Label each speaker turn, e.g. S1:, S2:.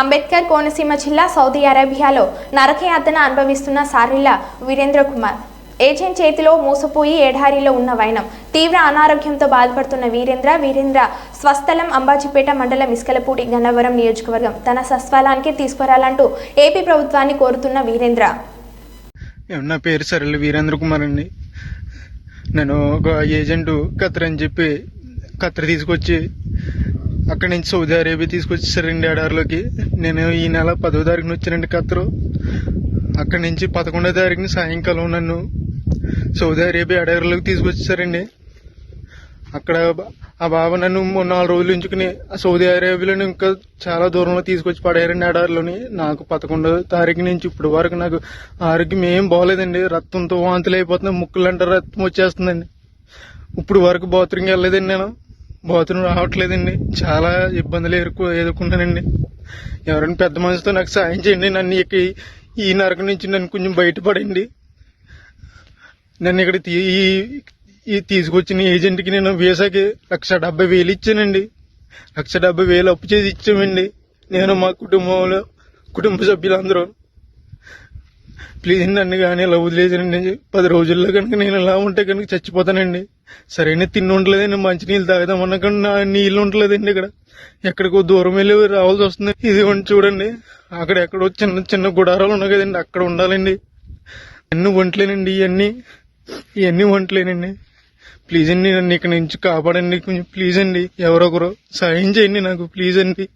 S1: అంబేద్కర్ కోనసీమ జిల్లా సౌదీ అరేబియాలో నరకయాతన అనుభవిస్తున్న సారిల్ల వీరేంద్ర కుమార్ ఏజెంట్ చేతిలో మూసపోయి ఎడారిలో ఉన్న వైనం తీవ్ర అనారోగ్యంతో బాధపడుతున్న వీరేంద్ర వీరేంద్ర స్వస్థలం అంబాజీపేట మండలం ఇస్కలపూడి గన్నవరం నియోజకవర్గం. తన సస్వాలానికి తీసుకురాలంటూ ఏపీ ప్రభుత్వాన్ని కోరుతున్న వీరేంద్ర.
S2: నా పేరు సరళ వీరేంద్ర కుమార్ అండి. నేను ఒక ఏజెంట్ కత్ర అని చెప్పి కత్ర తీసుకొచ్చి అక్కడి నుంచి సౌదీ అరేబియా తీసుకొచ్చేసారండి ఎడారిలోకి నేను ఈ నెల పదో తారీఖున వచ్చానండి ఖత్తరు అక్కడి నుంచి పదకొండో తారీఖున సాయంకాలం నన్ను సౌదీ అరేబియా ఎడారిలోకి తీసుకొచ్చేసారండి. అక్కడ ఆ బాబా నన్ను మూడు నాలుగు రోజులు ఉంచుకుని సౌదీ అరేబియాలో ఇంకా చాలా దూరంలో తీసుకొచ్చి పడేయారండి ఎడారిలోని నాకు పదకొండో తారీఖు నుంచి ఇప్పుడు వరకు నాకు ఆరోగ్యం ఏం బాగోలేదండి రక్తంతో వాంతులు అయిపోతున్నాయి ముక్కులు అంటారు రక్తం వచ్చేస్తుందండి. ఇప్పుడు వరకు బాత్రూమ్కి వెళ్ళలేదండి నేను. బాత్రూమ్ రావట్లేదండి. చాలా ఇబ్బందులు ఎదుర్కొ ఎదుర్కొన్నానండి ఎవరైనా పెద్ద మనిషితో నాకు సాయం చేయండి. నన్ను ఇక ఈ- ఈ నరకం నుంచి నన్ను కొంచెం బయటపడండి. నన్ను ఇక్కడ తీ- ఈ ఈ తీసుకొచ్చిన ఏజెంట్కి నేను వీసాకి లక్ష డెబ్బై వేలు ఇచ్చానండి. లక్ష డెబ్బై వేలు అప్పు చేసి ఇచ్చామండి. నేను మా కుటుంబంలో కుటుంబ సభ్యులందరూ. ప్లీజ్ నన్ను కానీ ఇలా వదిలేసానండి పది రోజుల్లో కనుక నేను ఇలా ఉంటే కనుక చచ్చిపోతానండి. సరైన తిండి ఉండలేదండి. మంచి నీళ్ళు కానీ నా నీళ్ళు ఉండలేదండి ఇక్కడ. ఎక్కడికో దూరం వెళ్ళి రావాల్సి వస్తుంది. ఇది ఉండి చూడండి. అక్కడ ఎక్కడో చిన్న చిన్న గుడారాలు ఉన్నాయి కదండి. అక్కడ ఉండాలండి. అన్ని వంటలేనండి ఇవన్నీ. ఇవన్నీ వంటలేనండి ప్లీజ్ అండి నన్ను ఇక్కడ నుంచి కాపాడండి. కొంచెం ప్లీజ్ అండి. ఎవరొకరు సాయం చేయండి నాకు. ప్లీజ్ అండి.